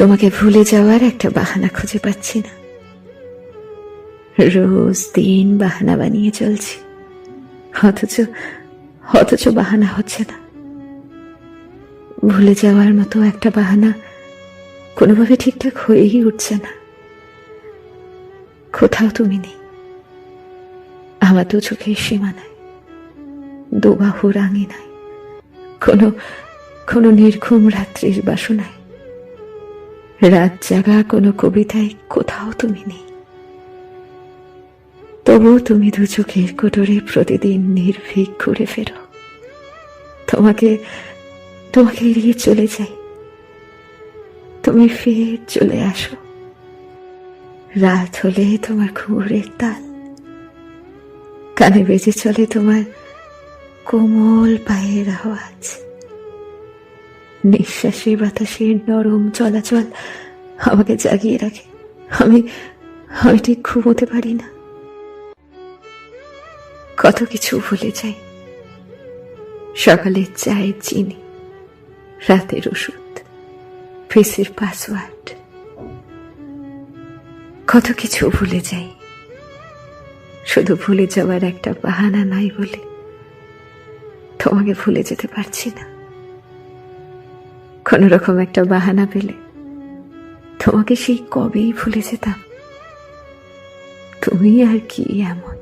তোমাকে ভুলে যাওয়ার একটা বাহানা খুঁজে পাচ্ছি না। রোজ দিন বাহানা বানিয়ে চলছি। অথচ অথচ বাহানা হচ্ছে না। ভুলে যাওয়ার মতো একটা বাহানা কোনোভাবে ঠিকঠাক হয়েই উঠছে না। কোথাও তুমি নেই। আমার দু চোখের সীমা নাই দুবাহু রাঙি নাই কোনো কোনো নির্ঘুম রাত্রির বাসনায়। রাত জাগা কোনো কবিতায় কোথাও তুমি নেই। তবু তুমি দু চোখের কোটরে প্রতিদিন নির্ভীক ঘুরে ফেরো। তোমাকে তোমাকে এড়িয়ে চলে যাই। তুমি ফের চলে আসো। রাত হলে তোমার ঘুরের তাল। কানে বেজে চলে তোমার কোমল পায়ের আওয়াজ। নিঃশ্বাসে বাতাসের নরম চলাচল আমাকে জাগিয়ে রাখে। আমি আমি ঠিক ঘুমোতে পারি না। কত কিছু ভুলে যাই। সকালের চায়ের চিনি, রাতের ওষুধ ফেসের পাসওয়ার্ড। কত কিছু ভুলে যাই। শুধু ভুলে যাওয়ার একটা বাহানা নাই বলে তোমাকে ভুলে যেতে পারছি না। কোনো রকম একটা বাহানা পেলে। তোমাকে সেই কবেই ভুলে যেতাম। তুমি আর কি এমন?